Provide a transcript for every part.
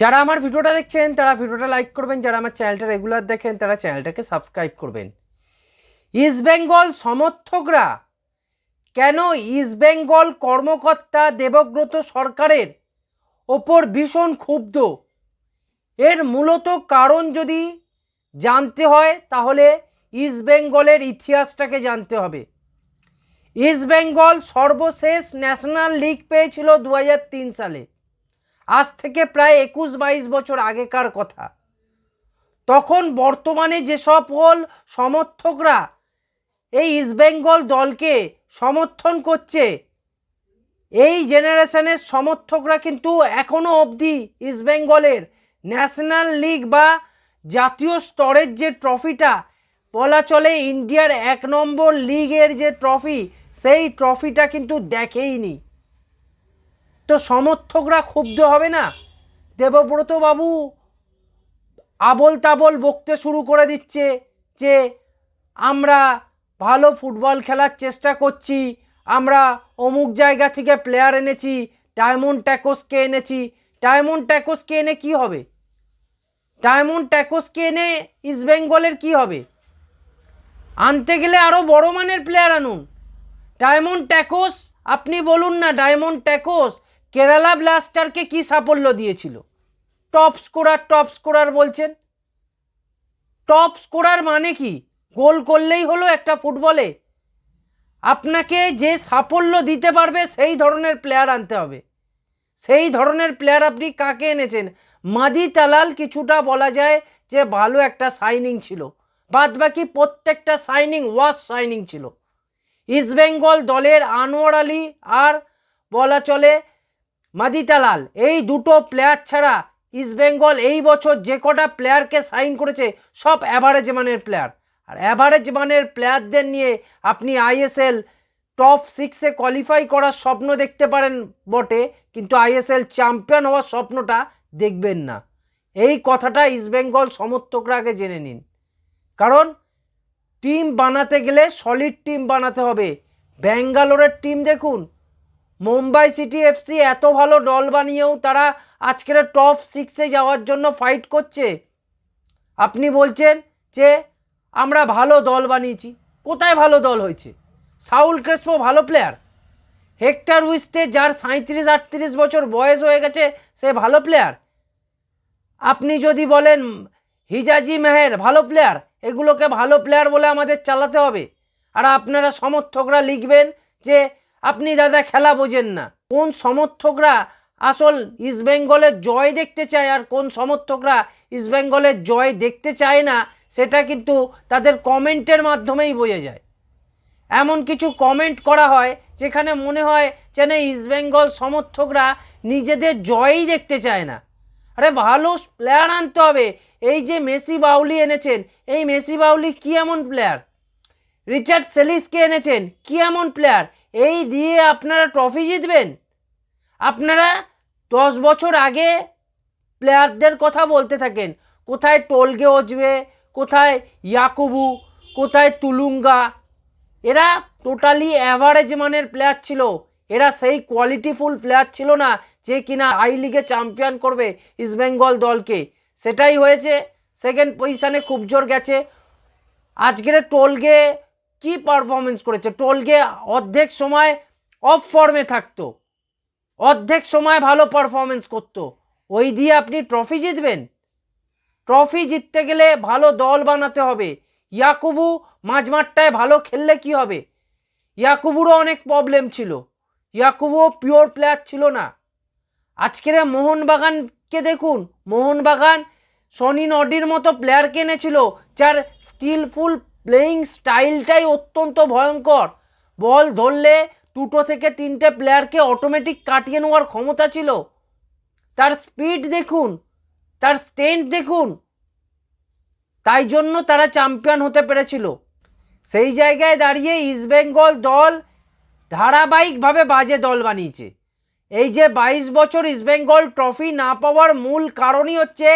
যারা আমার ভিডিওটা দেখছেন, তারা ভিডিওটা লাইক করবেন। যারা আমার চ্যানেলটা রেগুলার দেখেন, তারা চ্যানেলটাকে সাবস্ক্রাইব করবেন। ইস্ট বেঙ্গল সমর্থকরা, কেন ইস্ট বেঙ্গল কর্মকর্তা দেবব্রত সরকারের ওপর ভীষণ ক্ষুব্ধ? এর মূলত কারণ যদি জানতে হয়, তাহলে ইস্ট বেঙ্গলের ইতিহাসটাকে জানতে হবে। ইস্ট বেঙ্গল সর্বশেষ ন্যাশনাল লিগ পেয়েছিল দু হাজার তিন সালে। আজ থেকে প্রায় একুশ বাইশ বছর আগেকার কথা। তখন বর্তমানে যে সকল সমর্থকরা এই ইস্টবেঙ্গল দলকে সমর্থন করছে, এই জেনারেশনের সমর্থকরা কিন্তু এখনও অবধি ইস্টবেঙ্গলের ন্যাশনাল লিগ বা জাতীয় স্তরের যে ট্রফিটা, বলা চলে ইন্ডিয়ার এক নম্বর লিগের যে ট্রফি, সেই ট্রফিটা কিন্তু দেখেইনি। তো সমর্থকরা ক্ষুব্ধ হবে না। দেবব্রত বাবু আবল তাবল বকতে শুরু করে দিচ্ছে যে, আমরা ভালো ফুটবল খেলার চেষ্টা করছি, আমরা অমুক জায়গা থেকে প্লেয়ার এনেছি ডায়মন্ড ট্যাকোসকে এনেছি। ডায়মন্ড ট্যাকোসকে এনে কি হবে? ডায়মন্ড ট্যাকোসকে এনে ইস্টবেঙ্গলের কি হবে? আনতে গেলে আরও বড় মানের প্লেয়ার আনুন। ডায়মন্ড ট্যাকোস আপনি বলুন না ডায়মন্ড ট্যাকোস কেরালা ব্লাস্টারকে কি সাফল্য দিয়েছিল? টপ স্কোরার টপ স্কোরার বলছেন। টপ স্কোরার মানে কি? গোল করলেই হলো একটা ফুটবলে। আপনাকে যে সাফল্য দিতে পারবে, সেই ধরনের প্লেয়ার আনতে হবে। সেই ধরনের প্লেয়ার আপনি কাকে এনেছেন? মাদি তালাল কিছুটা বলা যায় যে ভালো একটা সাইনিং ছিল। বাদ বাকি প্রত্যেকটা সাইনিং ওয়াশ সাইনিং ছিল। ইস্টবেঙ্গল দলের আনোয়ার আলী আর বলা চলে মাদিতালাল এই দুটো প্লেয়ার ছাড়া ইস্টবেঙ্গল এই বছর যে কটা প্লেয়ারকে সাইন করেছে, সব অ্যাভারেজ মানের প্লেয়ার আর অ্যাভারেজ মানের প্লেয়ারদের নিয়ে আপনি আইএসএল টপ সিক্সে কোয়ালিফাই করার স্বপ্ন দেখতে পারেন বটে, কিন্তু আইএসএল চ্যাম্পিয়ন হওয়ার স্বপ্নটা দেখবেন না। এই কথাটা ইস্টবেঙ্গল সমর্থকরা আগে জেনে নিন। কারণ টিম বানাতে গেলে সলিড টিম বানাতে হবে। ব্যাঙ্গালোরের টিম দেখুন মুম্বাই সিটি এফসি এত ভালো দল বানিয়েও তারা আজকের টপ সিক্সে যাওয়ার জন্য ফাইট করছে। আপনি বলছেন যে আমরা ভালো দল বানিয়েছি। কোথায় ভালো দল হয়েছে? সাউল ক্রেসপো ভালো প্লেয়ার হেক্টর উইস্টে যার সাঁত্রিশ আটত্রিশ বছর বয়স হয়ে গেছে, সে ভালো প্লেয়ার আপনি যদি বলেন হিজাজি মেহের ভালো প্লেয়ার এগুলোকে ভালো প্লেয়ার বলে আমাদের চালাতে হবে। আর আপনারা সমর্থকরা লিখবেন যে আপনি দাদা খেলা বোঝেন না। কোন সমর্থকরা আসল ইস্টবেঙ্গলের জয় দেখতে চায় আর কোন সমর্থকরা ইস্টবেঙ্গলের জয় দেখতে চায় না, সেটা কিন্তু তাদের কমেন্টের মাধ্যমেই বোঝা যায়। এমন কিছু কমেন্ট করা হয় যেখানে মনে হয় যেন ইস্টবেঙ্গল সমর্থকরা নিজেদের জয়ই দেখতে চায় না। আরে ভালো প্লেয়ার আনতে হবে। এই যে মেসি বাউলি এনেছেন, এই মেসি বাউলি কি এমন প্লেয়ার রিচার্ড সেলিসকে এনেছেন, কি এমন প্লেয়ার এই দিয়ে আপনারা ট্রফি জিতবেন। আপনারা দশ বছর আগে প্লেয়ারদের কথা বলতে থাকেন। কোথায় টোলগে অজবে, কোথায় ইয়াকুবু, কোথায় তুলুঙ্গা, এরা টোটালি অ্যাভারেজ মানের প্লেয়ার ছিল। এরা সেই কোয়ালিটিফুল প্লেয়ার ছিল না যে কিনা আই লিগে চ্যাম্পিয়ন করবে ইস্টবেঙ্গল দলকে। সেটাই হয়েছে। সেকেন্ড পজিশানে খুব জোর গেছে। আজকের টোলগে কি পারফরমেন্স করেছে? টোলকে অর্ধেক সময় অফ ফর্মে থাকতো। অর্ধেক সময় ভালো পারফরমেন্স করতো। ওই দিয়ে আপনি ট্রফি জিতবেন। ট্রফি জিততে গেলে ভালো দল বানাতে হবে। ইয়াকুবু মাঝমাঠটায় ভালো খেললে কি হবে? ইয়াকুবুরও অনেক প্রবলেম ছিল। ইয়াকুবুও পিওর প্লেয়ার ছিল না। আজকের মোহনবাগানকে দেখুন। মোহনবাগান, সনি নডির মতো প্লেয়ারকে এনেছিল, যার স্কিলফুল প্লেয়িং স্টাইলটাই অত্যন্ত ভয়ঙ্কর। বল ধরলে দুটো থেকে তিনটে প্লেয়ারকে অটোমেটিক কাটিয়ে নেওয়ার ক্ষমতা ছিল। তার স্পিড দেখুন, তার স্ট্রেংথ দেখুন। তাই জন্য তারা চ্যাম্পিয়ন হতে পেরেছিল। সেই জায়গায় দাঁড়িয়ে ইস্টবেঙ্গল দল ধারাবাহিকভাবে বাজে দল বানিয়েছে। এই যে বাইশ বছর ইস্টবেঙ্গল ট্রফি না পাওয়ার মূল কারণই হচ্ছে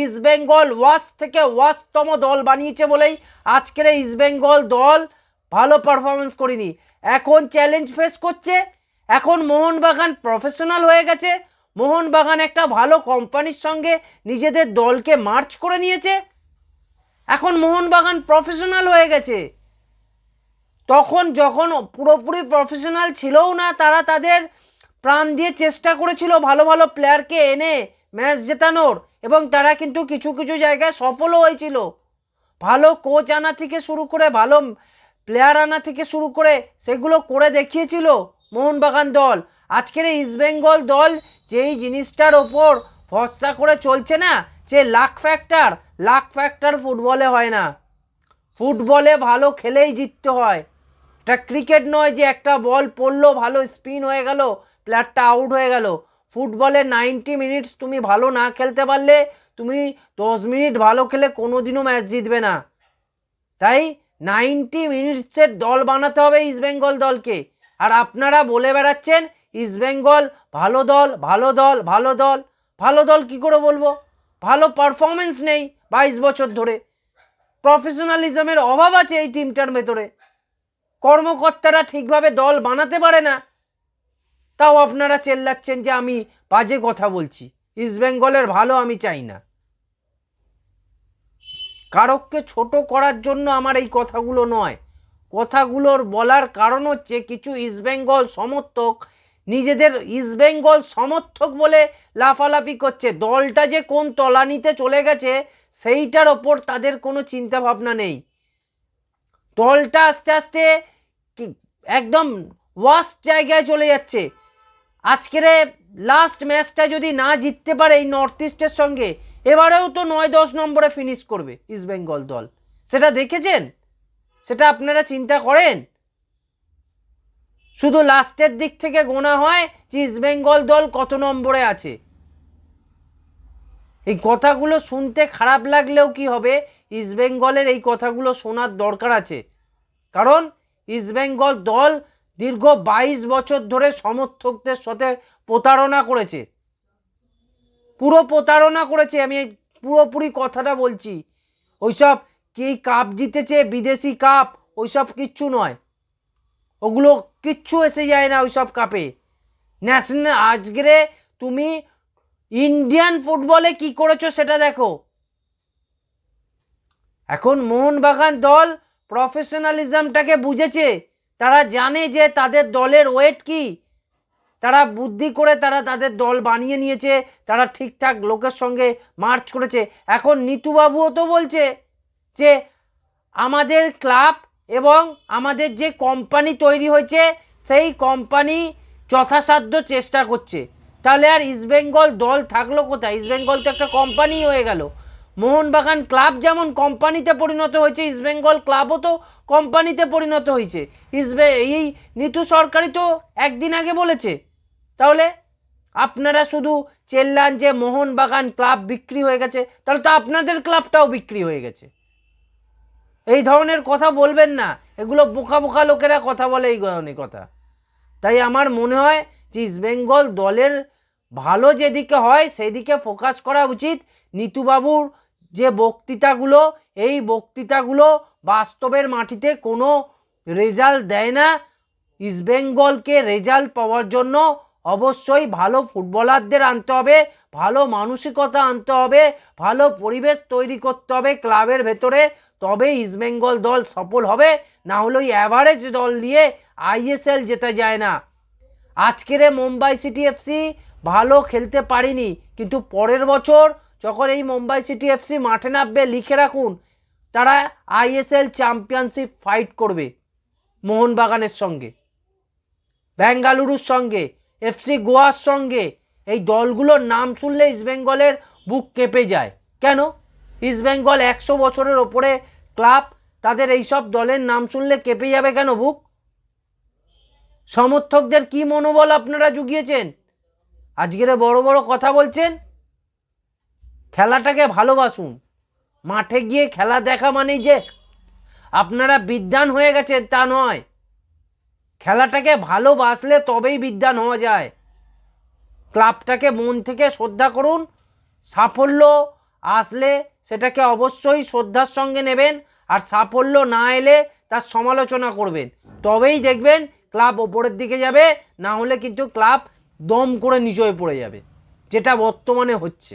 ইস্টবেঙ্গল ওয়াশ থেকে ওয়াশতম দল বানিয়েছে বলেই আজকের ইস্টবেঙ্গল দল ভালো পারফরমেন্স করেনি। এখন চ্যালেঞ্জ ফেস করছে। এখন মোহনবাগান প্রফেশনাল হয়ে গেছে। মোহনবাগান একটা ভালো কোম্পানির সঙ্গে নিজেদের দলকে মার্চ করে নিয়েছে। এখন মোহনবাগান প্রফেশনাল হয়ে গেছে। তখন যখন পুরোপুরি প্রফেশনাল ছিলও না তারা তাদের প্রাণ দিয়ে চেষ্টা করেছিল ভালো ভালো প্লেয়ারকে এনে ম্যাচ জেতানোর এবং তারা কিন্তু কিছু কিছু জায়গায় সফলও হয়েছিল। ভালো কোচ আনা থেকে শুরু করে, ভালো প্লেয়ার আনা থেকে শুরু করে সেগুলো করে দেখিয়েছিল মোহনবাগান দল। আজকের এই ইস্টবেঙ্গল দল যেই জিনিসটার ওপর ভরসা করে চলছে না, যে লাক ফ্যাক্টর লাক ফ্যাক্টর ফুটবলে হয় না। ফুটবলে ভালো খেলেই জিততে হয়। এটা ক্রিকেট নয় যে একটা বল পড়ল, ভালো স্পিন হয়ে গেল প্লেয়ারটা আউট হয়ে গেল। ফুটবলে নাইনটি মিনিটস তুমি ভালো না খেলতে পারলে, তুমি দশ মিনিট ভালো খেলে কোনো দিনও ম্যাচ জিতবে না। তাই নাইনটি মিনিটসের দল বানাতে হবে ইস্টবেঙ্গল দলকে। আর আপনারা বলে বেড়াচ্ছেন ইস্টবেঙ্গল ভালো দল ভালো দল ভালো দল। ভালো দল কি করে বলব? ভালো পারফরমেন্স নেই বাইশ বছর ধরে। প্রফেশনালিজমের অভাব আছে এই টিমটার ভেতরে। কর্মকর্তারা ঠিকভাবে দল বানাতে পারে না। তাও আপনারা চেল্লাচ্ছেন যে আমি বাজে কথা বলছি। ইস্টবেঙ্গলের ভালো আমি চাই না। কারককে ছোট করার জন্য আমার এই কথাগুলো নয়। কথাগুলোর বলার কারণ হচ্ছে কিছু ইস্টবেঙ্গল সমর্থক, নিজেদের ইস্টবেঙ্গল সমর্থক বলে লাফালাফি করছে। দলটা যে কোন তলানিতে চলে গেছে, সেইটার ওপর তাদের কোনো চিন্তা ভাবনা নেই। দলটা আস্তে আস্তে একদম ওয়াস্ট জায়গায় চলে যাচ্ছে। আজকের লাস্ট ম্যাচটা যদি না জিততে পারে এই নর্থ ইস্টের সঙ্গে, এবারেও তো নয় দশ নম্বরে ফিনিশ করবে ইস্টবেঙ্গল দল। সেটা দেখেছেন? সেটা আপনারা চিন্তা করেন? শুধু লাস্টের দিক থেকে গোনা হয় যে ইস্টবেঙ্গল দল কত নম্বরে আছে। এই কথাগুলো শুনতে খারাপ লাগলেও কি হবে? ইস্টবেঙ্গলের এই কথাগুলো শোনার দরকার আছে। কারণ ইস্টবেঙ্গল দল দীর্ঘ বাইশ বছর ধরে সমর্থকদের সাথে প্রতারণা করেছে। পুরো প্রতারণা করেছে, আমি পুরোপুরি কথাটা বলছি। ওইসব কি কাপ জিতেছে, বিদেশি কাপ? ওইসব কিচ্ছু নয়। ওগুলো কিচ্ছু এসে যায় না ওইসব কাপে। ন্যাশনাল আজকে তুমি ইন্ডিয়ান ফুটবলে কি করেছ সেটা দেখো। এখন মোহনবাগান দল প্রফেশনালিজমটাকে বুঝেছে। তারা জানে যে তাদের দলের ওয়েট কি। তারা বুদ্ধি করে তারা তাদের দল বানিয়ে নিয়েছে, তারা ঠিকঠাক লোকের সঙ্গে মার্চ করেছে। এখন নিতুবাবুও তো বলছে যে আমাদের ক্লাব এবং আমাদের যে কোম্পানি তৈরি হয়েছে, সেই কোম্পানি যথাসাধ্য চেষ্টা করছে। তাহলে আর ইস্টবেঙ্গল দল থাকল কোথায়? ইস্টবেঙ্গল তো একটা কোম্পানি হয়ে গেল। মোহনবাগান ক্লাব যেমন কোম্পানিতে পরিণত হয়েছে ইস্টবেঙ্গল ক্লাবও তো কোম্পানিতে পরিণত হয়েছে। ইসবে এই নিতু সরকারি তো একদিন আগে বলেছে। তাহলে আপনারা শুধু চেল্লান যে মোহনবাগান ক্লাব বিক্রি হয়ে গেছে, তাহলে তো আপনাদের ক্লাবটাও বিক্রি হয়ে গেছে। এই ধরনের কথা বলবেন না। এগুলো বোকা বোকা লোকেরা কথা বলে এই ধরনের কথা। তাই আমার মনে হয় যে ইস্টবেঙ্গল দলের ভালো যেদিকে হয়, সেদিকে ফোকাস করা উচিত। নিতুবাবুর যে বক্তৃতাগুলো, এই বক্তৃতাগুলো বাস্তবের মাটিতে কোনো রেজাল্ট দেয় না। ইস্টবেঙ্গলকে রেজাল্ট পাওয়ার জন্য অবশ্যই ভালো ফুটবলারদের আনতে হবে, ভালো মানসিকতা আনতে হবে, ভালো পরিবেশ তৈরি করতে হবে ক্লাবের ভেতরে। তবে ইস্টবেঙ্গল দল সফল হবে, না হলে ওই অ্যাভারেজ দল দিয়ে আইএসএল যেতে যায় না। আজকের মুম্বাই সিটি এফসি ভালো খেলতে পারিনি, কিন্তু পরের বছর যখন এই মুম্বাই সিটি এফসি মাঠে নামবে, লিখে রাখুন, তারা আইএসএল চ্যাম্পিয়নশিপ ফাইট করবে মোহনবাগানের সঙ্গে, বেঙ্গালুরুর সঙ্গে এফসি গোয়ার সঙ্গে। এই দলগুলোর নাম শুনলে ইস্টবেঙ্গলের বুক কেঁপে যায়। কেন? ইস্টবেঙ্গল একশো বছরের ওপরে ক্লাব, তাদের এইসব দলের নাম শুনলে কেঁপে যাবে কেন বুক? সমর্থকদের কি মনোবল আপনারা জুগিয়েছেন? আজকের বড় বড় কথা বলছেন? খেলাটাকে ভালোবাসুন। মাঠে গিয়ে খেলা দেখা মানেই যে আপনারা বিদ্যান হয়ে গেছেন তা নয়। খেলাটাকে ভালোবাসলে তবেই বিদ্যান হওয়া যায়। ক্লাবটাকে মন থেকে শ্রদ্ধা করুন। সাফল্য আসলে সেটাকে অবশ্যই শ্রদ্ধার সঙ্গে নেবেন আর সাফল্য না এলে তার সমালোচনা করবেন। তবেই দেখবেন ক্লাব ওপরের দিকে যাবে, না হলে কিন্তু ক্লাব দম করে নিচয়ে পড়ে যাবে, যেটা বর্তমানে হচ্ছে।